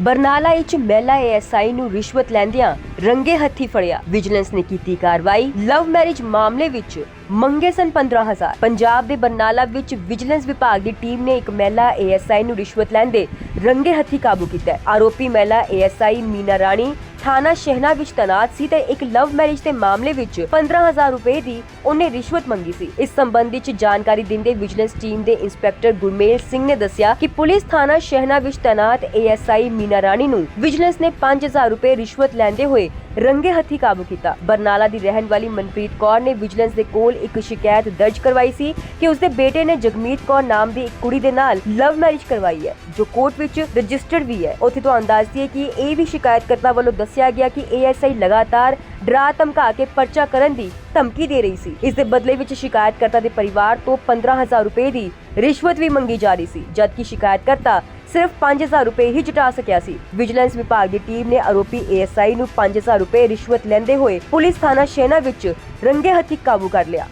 ਬਰਨਾਲਾ ਵਿੱਚ ਮਹਿਲਾ ਏਐਸਆਈ ਨੂੰ ਰਿਸ਼ਵਤ ਲੈਂਦਿਆਂ ਰੰਗੇ ਹੱਥੀ ਫੜਿਆ। ਵਿਜੀਲੈਂਸ ਨੇ ਕੀਤੀ ਕਾਰਵਾਈ। ਲਵ ਮੈਰਿਜ ਮਾਮਲੇ ਵਿੱਚ ਮੰਗੇ ਸਨ 15000 ਪੰਜਾਬ ਦੇ ਬਰਨਾਲਾ ਵਿੱਚ ਵਿਜੀਲੈਂਸ ਵਿਭਾਗ ਦੀ ਟੀਮ ਨੇ ਇੱਕ ਮਹਿਲਾ ਏਐਸਆਈ ਨੂੰ ਰਿਸ਼ਵਤ ਲੈਂਦੇ ਰੰਗੇ ਹੱਥੀ ਕਾਬੂ ਕੀਤਾ ਆਰੋਪੀ ਮਹਿਲਾ ਏਐਸਆਈ ਮੀਨਾ ਰਾਣੀ ਥਾਣਾ ਸ਼ਹਿਨਾ ਵਿੱਚ ਤੈਨਾਤ ਸੀ ਤੇ ਇੱਕ ਲਵ ਮੈਰਿਜ ਦੇ ਮਾਮਲੇ ਵਿੱਚ 15000 ਰੁਪਏ ਦੀ ਉਹਨੇ ਰਿਸ਼ਵਤ ਮੰਗੀ ਸੀ। ਇਸ ਸੰਬੰਧੀ ਚ ਜਾਣਕਾਰੀ ਦਿੰਦੇ ਵਿਜੀਲੈਂਸ ਟੀਮ ਦੇ ਇੰਸਪੈਕਟਰ ਗੁਰਮੇਲ ਸਿੰਘ ਨੇ ਦੱਸਿਆ ਕਿ ਪੁਲਿਸ ਥਾਣਾ ਸ਼ਹਿਨਾ ਵਿੱਚ ਤੈਨਾਤ ਏਐਸਆਈ ਮੀਨਾ ਰਾਣੀ ਨੂੰ ਵਿਜੀਲੈਂਸ ਨੇ 5000 ਰੁਪਏ ਰਿਸ਼ਵਤ ਲੈਂਦੇ ਹੋਏ ਰੰਗੇ ਹੱਥੀ ਕਾਬੂ ਕੀਤਾ। ਬਰਨਾਲਾ ਦੀ ਰਹਿਣ ਵਾਲੀ ਮਨਪ੍ਰੀਤ ਕੌਰ ਨੇ ਵਿਜੀਲੈਂਸ ਦੇ ਕੋਲ ਇੱਕ ਸ਼ਿਕਾਇਤ ਦਰਜ ਕਰਵਾਈ ਸੀ ਕਿ ਉਸਦੇ ਬੇਟੇ ਨੇ ਜਗਮੀਤ ਕੌਰ ਨਾਮ ਦੀ ਇੱਕ ਕੁੜੀ ਦੇ ਨਾਲ ਲਵ ਮੈਰਿਜ ਕਰਵਾਈ ਹੈ, ਜੋ ਕੋਰਟ ਵਿੱਚ ਰਜਿਸਟਰਡ ਵੀ ਹੈ। ਉੱਥੇ ਤੁਹਾਨੂੰ ਦੱਸ ਦਈਏ ਕਿ ਇਹ ਵੀ ਸ਼ਿਕਾਇਤਕਰਤਾ ਵੱਲੋਂ ਦੱਸਿਆ ਗਿਆ ਕਿ ਏਐਸਆਈ ਲਗਾਤਾਰ ਡਰਾ ਧਮਕਾ ਕੇ ਪਰਚਾ ਕਰਨ ਦੀ ਧਮਕੀ ਦੇ ਰਹੀ ਸੀ। ਇਸ ਦੇ ਬਦਲੇ ਵਿੱਚ ਸ਼ਿਕਾਇਤਕਰਤਾ ਦੇ ਪਰਿਵਾਰ ਤੋਂ 15000 ਰੁਪਏ ਦੀ ਰਿਸ਼ਵਤ ਵੀ ਮੰਗੀ ਜਾ ਰਹੀ ਸੀ, ਜਦਕਿ ਸ਼ਿਕਾਇਤਕਰਤਾ ਸਿਰਫ 5000 ਰੁਪਏ ਹੀ ਜੁਟਾ ਸਕਿਆ ਸੀ। ਵਿਜੀਲੈਂਸ ਵਿਭਾਗ ਦੀ ਟੀਮ ਨੇ ਆਰੋਪੀ ਏਐਸਆਈ ਨੂੰ 5000 ਰੁਪਏ ਰਿਸ਼ਵਤ ਲੈਂਦੇ ਹੋਏ ਪੁਲਿਸ ਥਾਣਾ ਸ਼ੇਨਾ ਵਿੱਚ ਰੰਗੇ ਹੱਥੀ ਕਾਬੂ ਕਰ ਲਿਆ।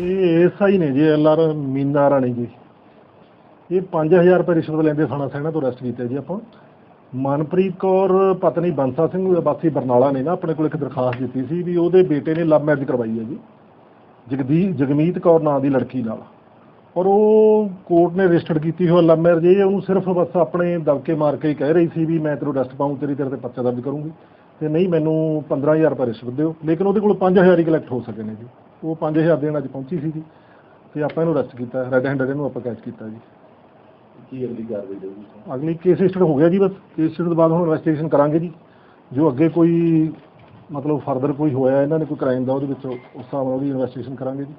ਇਹ ਐਸਆਈ ਨੇ ਜੀ ਐਲਆਰ ਮੀਨਾ ਰਾਣੀ ਜੀ। ਇਹ 5000 ਰੁਪਏ ਰਿਸ਼ਵਤ ਲੈਂਦੇ ਥਾਣਾ ਸੈਣਾ ਤੋਂ ਅਰੈਸਟ ਕੀਤੇ ਜੀ ਆਪਾਂ। ਮਨਪ੍ਰੀਤ ਕੌਰ, ਪਤਨੀ ਬੰਸਾ ਸਿੰਘ ਵਾਸੀ ਬਰਨਾਲਾ ਨੇ ਨਾ ਆਪਣੇ ਕੋਲ ਇੱਕ ਦਰਖਾਸਤ ਦਿੱਤੀ ਸੀ ਵੀ ਉਹਦੇ ਬੇਟੇ ਨੇ ਲਵ ਮੈਰਿਜ ਕਰਵਾਈ ਹੈ ਜੀ। ਜਗਦੀ, ਜਗਮੀਤ ਕੌਰ ਨਾਂ ਦੀ ਲੜਕੀ ਨਾਲ। ਔਰ ਉਹ ਕੋਰਟ ਨੇ ਰਜਿਸਟਰਡ ਕੀਤੀ ਹੋਈ ਲਵ ਮੈਰਿਜ ਇਹ ਉਹਨੂੰ ਸਿਰਫ ਬਸ ਆਪਣੇ ਦਬਕੇ ਮਾਰ ਕੇ ਹੀ ਕਹਿ ਰਹੀ ਸੀ ਵੀ ਮੈਂ ਤੈਨੂੰ ਅਰੈਸਟ ਪਾਉਂ ਤੇਰੀ ਤੇਰੇ ਤੇ ਪਰਚਾ ਦਰਜ ਕਰੂੰਗੀ। ਤੇ ਨਹੀਂ ਮੈਨੂੰ 15000 ਰੁਪਏ ਰਿਸ਼ਵਤ ਦਿਓ। ਲੇਕਿਨ ਉਹਦੇ ਕੋਲ 5000 ਹੀ ਕਲੈਕਟ ਹੋ ਸਕੇ ਨੇ ਜੀ। ਉਹ 5000 ਦੇਣ ਅੱਜ ਪਹੁੰਚੀ ਸੀ ਜੀ ਤੇ ਆਪਾਂ ਇਹਨੂੰ ਅਰੈਸਟ ਕੀਤਾ। ਰੈੱਡ ਹੈਂਡਡ ਇਹਨੂੰ ਆਪਾਂ ਕੈਚ ਕੀਤਾ ਜੀ। ਕੀ ਅਗਲੀ ਕਾਰਵਾਈ ਹੋਊਗੀ? ਅਗਲੀ ਕੇਸ ਰਜਿਸਟਰ ਹੋ ਗਿਆ ਜੀ ਬਸ। ਕੇਸ ਰਜਿਸਟਰ ਤੋਂ ਬਾਅਦ ਹੁਣ ਇਨਵੈਸਟੀਗੇਸ਼ਨ ਕਰਾਂਗੇ ਜੀ। ਜੋ ਅੱਗੇ ਕੋਈ ਮਤਲਬ ਫਰਦਰ ਕੋਈ ਹੋਇਆ ਇਹਨਾਂ ਨੇ ਕੋਈ ਕ੍ਰਾਈਮ ਦਾ ਉਹਦੇ ਵਿੱਚ ਉਸ ਹਿਸਾਬ ਨਾਲ ਉਹਦੀ ਇਨਵੈਸਟੀਗੇਸ਼ਨ ਕਰਾਂਗੇ ਜੀ।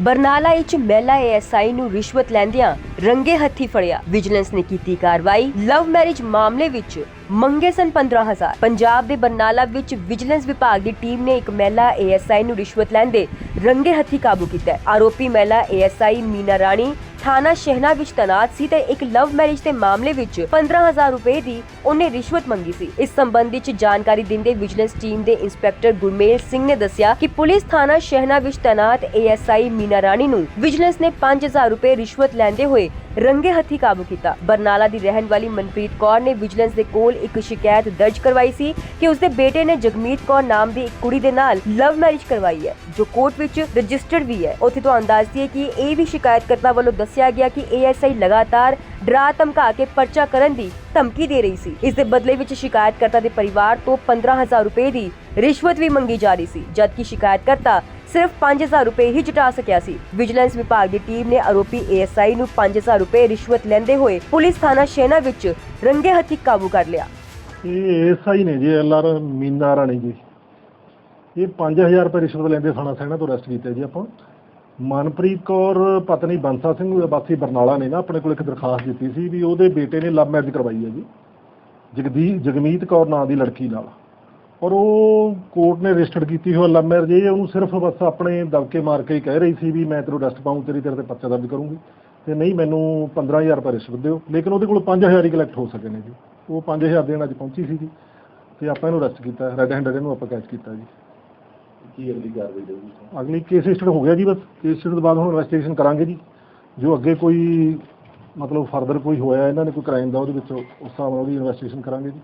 ਬਰਨਾਲਾ ਵਿੱਚ ਮਹਿਲਾ ਏਐਸਆਈ ਨੂੰ ਰਿਸ਼ਵਤ ਲੈਂਦਿਆਂ ਰੰਗੇ ਹੱਥੀ ਫੜਿਆ। ਵਿਜੀਲੈਂਸ ਨੇ ਕੀਤੀ ਕਾਰਵਾਈ। ਲਵ ਮੈਰਿਜ ਮਾਮਲੇ ਵਿੱਚ ਮੰਗੇ ਸਨ 15000 ਪੰਜਾਬ ਦੇ ਬਰਨਾਲਾ ਵਿੱਚ ਵਿਜੀਲੈਂਸ ਵਿਭਾਗ ਦੀ ਟੀਮ ਨੇ ਇੱਕ ਮਹਿਲਾ ਏਐਸਆਈ ਨੂੰ ਰਿਸ਼ਵਤ ਲੈਂਦੇ ਰੰਗੇ ਹੱਥੀ ਕਾਬੂ ਕੀਤਾ। ਆਰੋਪੀ ਮਹਿਲਾ ਏਐਸਆਈ ਮੀਨਾ ਰਾਣੀ ਥਾਣਾ ਸ਼ਹਿਨਾ ਵਿੱਚ ਤੈਨਾਤ ਸੀ ਤੇ ਇੱਕ ਲਵ ਮੈਰਿਜ ਦੇ ਮਾਮਲੇ ਵਿੱਚ 15000 ਰੁਪਏ ਦੀ ਉਹਨੇ ਰਿਸ਼ਵਤ ਮੰਗੀ ਸੀ। ਇਸ ਸੰਬੰਧੀ ਚ ਜਾਣਕਾਰੀ ਦਿੰਦੇ ਵਿਜੀਲੈਂਸ ਟੀਮ ਦੇ ਇੰਸਪੈਕਟਰ ਗੁਰਮੇਲ ਸਿੰਘ ਨੇ ਦੱਸਿਆ ਕਿ ਪੁਲਿਸ ਥਾਣਾ ਸ਼ਹਿਨਾ ਵਿੱਚ ਤੈਨਾਤ ਏਐਸਆਈ ਮੀਨਾ ਰਾਣੀ ਨੂੰ ਵਿਜੀਲੈਂਸ ਨੇ 5000 ਰੁਪਏ ਰਿਸ਼ਵਤ ਲੈਂਦੇ ਹੋਏ ਰੰਗੇ ਹੱਥੀ ਕਾਬੂ ਕੀਤਾ। ਬਰਨਾਲਾ ਦੀ ਰਹਿਣ ਵਾਲੀ ਮਨਪ੍ਰੀਤ ਕੌਰ ਨੇ ਵਿਜੀਲੈਂਸ ਦੇ ਕੋਲ ਇੱਕ ਸ਼ਿਕਾਇਤ ਦਰਜ ਕਰਵਾਈ ਸੀ ਕਿ ਉਸਦੇ ਬੇਟੇ ਨੇ ਜਗਮੀਤ ਕੌਰ ਨਾਮ ਦੀ ਇੱਕ ਕੁੜੀ ਦੇ ਨਾਲ ਲਵ ਮੈਰਿਜ ਕਰਵਾਈ ਹੈ, ਜੋ ਕੋਰਟ ਵਿੱਚ ਰਜਿਸਟਰਡ ਵੀ ਹੈ। ਉੱਥੇ ਤੁਹਾਨੂੰ ਦੱਸ ਦਈਏ ਕਿ ਇਹ ਵੀ ਸ਼ਿਕਾਇਤਕਰਤਾ ਵੱਲੋਂ ਦੱਸਿਆ ਗਿਆ ਕਿ ਏਐਸਆਈ ਲਗਾਤਾਰ ਡਰਾ ਧਮਕਾ ਕੇ ਪਰਚਾ ਕਰਨ ਦੀ ਧਮਕੀ ਦੇ ਰਹੀ ਸੀ। ਇਸ ਦੇ ਬਦਲੇ ਵਿੱਚ ਸ਼ਿਕਾਇਤਕਰਤਾ ਦੇ ਪਰਿਵਾਰ ਤੋਂ 15000 ਰੁਪਏ ਦੀ ਰਿਸ਼ਵਤ ਵੀ ਮੰਗੀ ਜਾ ਰਹੀ ਸੀ, ਜਦਕਿ ਸ਼ਿਕਾਇਤਕਰਤਾ ਸਿਰਫ 5000 ਰੁਪਏ ਹੀ ਜੁਟਾ ਸਕਿਆ ਸੀ। ਵਿਜੀਲੈਂਸ ਵਿਭਾਗ ਦੀ ਟੀਮ ਨੇ ਆਰੋਪੀ ਏਐਸਆਈ ਨੂੰ 5000 ਰੁਪਏ ਰਿਸ਼ਵਤ ਲੈਂਦੇ ਹੋਏ ਪੁਲਿਸ ਥਾਣਾ ਸ਼ੇਨਾ ਵਿੱਚ ਰੰਗੇ ਹੱਥੀ ਕਾਬੂ ਕਰ ਲਿਆ। ਇਹ ਐਸਆਈ ਨੇ ਜੀ ਐਲਆਰ ਮੀਨਾ ਰਾਣੀ ਜੀ। ਇਹ 5000 ਰੁਪਏ ਰਿਸ਼ਵਤ ਲੈਂਦੇ ਥਾਣਾ ਸੈਣਾ ਤੋਂ ਅਰੈਸਟ ਕੀਤੇ ਜੀ ਆਪਾਂ। ਮਨਪ੍ਰੀਤ ਕੌਰ, ਪਤਨੀ ਬੰਸਾ ਸਿੰਘ ਵਾਸੀ ਬਰਨਾਲਾ ਨੇ ਨਾ ਆਪਣੇ ਕੋਲ ਇੱਕ ਦਰਖਾਸਤ ਦਿੱਤੀ ਸੀ ਵੀ ਉਹਦੇ ਬੇਟੇ ਨੇ ਲਵ ਮੈਰਿਜ ਕਰਵਾਈ ਹੈ ਜੀ। ਜਗਦੀ, ਜਗਮੀਤ ਕੌਰ ਨਾਂ ਦੀ ਲੜਕੀ ਨਾਲ। ਔਰ ਉਹ ਕੋਰਟ ਨੇ ਰਜਿਸਟਰਡ ਕੀਤੀ ਹੋਈ ਲਵ ਮੈਰਿਜ ਇਹ ਉਹਨੂੰ ਸਿਰਫ ਬਸ ਆਪਣੇ ਦਬਕੇ ਮਾਰ ਕੇ ਹੀ ਕਹਿ ਰਹੀ ਸੀ ਵੀ ਮੈਂ ਤੈਨੂੰ ਅਰੈਸਟ ਪਾਉਂ ਤੇਰੀ ਤੇਰੇ ਤੇ ਪਰਚਾ ਦਰਜ ਕਰੂੰਗੀ। ਤੇ ਨਹੀਂ ਮੈਨੂੰ 15000 ਰੁਪਏ ਰਿਸ਼ਵਤ ਦਿਓ। ਲੇਕਿਨ ਉਹਦੇ ਕੋਲ 5000 ਹੀ ਕਲੈਕਟ ਹੋ ਸਕੇ ਨੇ ਜੀ। ਉਹ 5000 ਦੇਣ ਅੱਜ ਪਹੁੰਚੀ ਸੀ ਜੀ। ਤੇ ਆਪਾਂ ਇਹਨੂੰ ਅਰੈਸਟ ਕੀਤਾ ਰੈੱਡ ਹੈਂਡਡ ਇਹਨੂੰ ਆਪਾਂ ਕੈਚ ਕੀਤਾ ਜੀ। ਕੀ ਅਗਲੀ ਕਾਰਵਾਈ ਹੋਊਗੀ? ਅਗਲੀ ਕੇਸ ਰਜਿਸਟਰ ਹੋ ਗਿਆ ਜੀ ਬਸ। ਕੇਸ ਰਜਿਸਟਰ ਤੋਂ ਬਾਅਦ ਹੁਣ ਇਨਵੈਸਟੀਗੇਸ਼ਨ ਕਰਾਂਗੇ ਜੀ। ਜੋ ਅੱਗੇ ਕੋਈ ਮਤਲਬ ਫਰਦਰ ਕੋਈ ਹੋਇਆ ਇਹਨਾਂ ਨੇ ਕੋਈ ਕ੍ਰਾਈਮ ਦਾ ਉਹਦੇ ਵਿੱਚ ਉਸ ਹਿਸਾਬ ਨਾਲ ਉਹਦੀ ਇਨਵੈਸਟੀਗੇਸ਼ਨ ਕਰਾਂਗੇ ਜੀ।